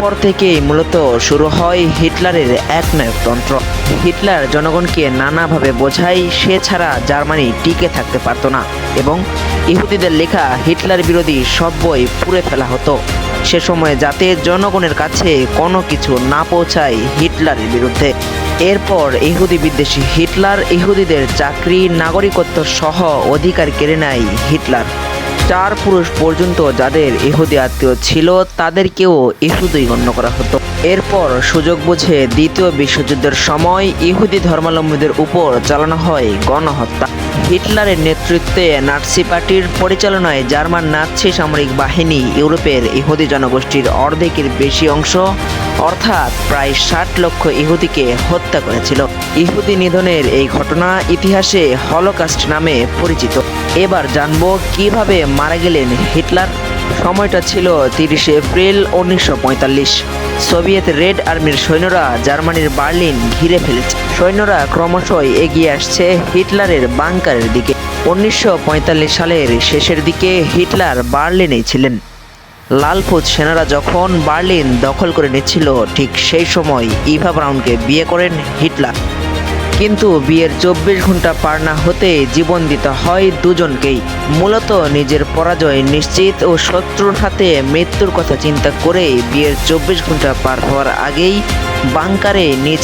পর থেকেই মূলত শুরু হয় হিটলারের একনায়কতন্ত্র হিটলার জনগণকে নানাভাবে বোঝায়, সে ছাড়া জার্মানি টিকে থাকতে পারত না এবং ইহুদিদের লেখা হিটলার বিরোধী সব বই পুড়ে ফেলা হতো। সে সময় যাতে জনগণের কাছে কোনো কিছু না পৌঁছায় হিটলারের বিরুদ্ধে। এরপর ইহুদি বিদ্বেষী হিটলার ইহুদিদের চাকরি, নাগরিকত্ব সহ অধিকার কেড়ে নেয় হিটলার। চার পুরুষ পর্যন্ত যাদের ইহুদি আত্মীয় ছিল, তাদেরকেও ইহুদি গণ্য করা হতো। এরপর সুযোগ বুঝে দ্বিতীয় বিশ্বযুদ্ধের সময় ইহুদি ধর্মাবলম্বীদের উপর চালানো হয় গণহত্যা। হিটলারের নেতৃত্বে নাৎসি পার্টির পরিচালনায় জার্মান নাৎসি সামরিক বাহিনী ইউরোপের ইহুদি জনগোষ্ঠীর অর্ধেকের বেশি অংশ, অর্থাৎ প্রায় ষাট লক্ষ ইহুদিকে হত্যা করেছিল। ইহুদি নিধনের এই ঘটনা ইতিহাসে হলোকাস্ট নামে পরিচিত। এবার জানব কীভাবে মারা গেলেন হিটলার। সময়টা ছিল তিরিশে এপ্রিল উনিশশো পঁয়তাল্লিশ। সোভিয়েত রেড আর্মির সৈন্যরা জার্মানির বার্লিন ঘিরে ফেলেছে। সৈন্যরা ক্রমশই এগিয়ে আসছে হিটলারের বাংকারের দিকে। উনিশশো পঁয়তাল্লিশ সালের শেষের দিকে হিটলার বার্লিনেই ছিলেন। লালফুজ সেনারা যখন বার্লিন দখল করে নিচ্ছিল, ঠিক সেই সময় ইভা ব্রাউনকে বিয়ে করেন হিটলার। কিন্তু বিয়ের চব্বিশ ঘণ্টা পার না হতে জীবন দিতে হয় দুজনকেই। মূলত নিজের পরাজয় নিশ্চিত ও শত্রুর হাতে মৃত্যুর কথা চিন্তা করে বিয়ের চব্বিশ ঘণ্টা পার হওয়ার আগেই বাংকারে নিজ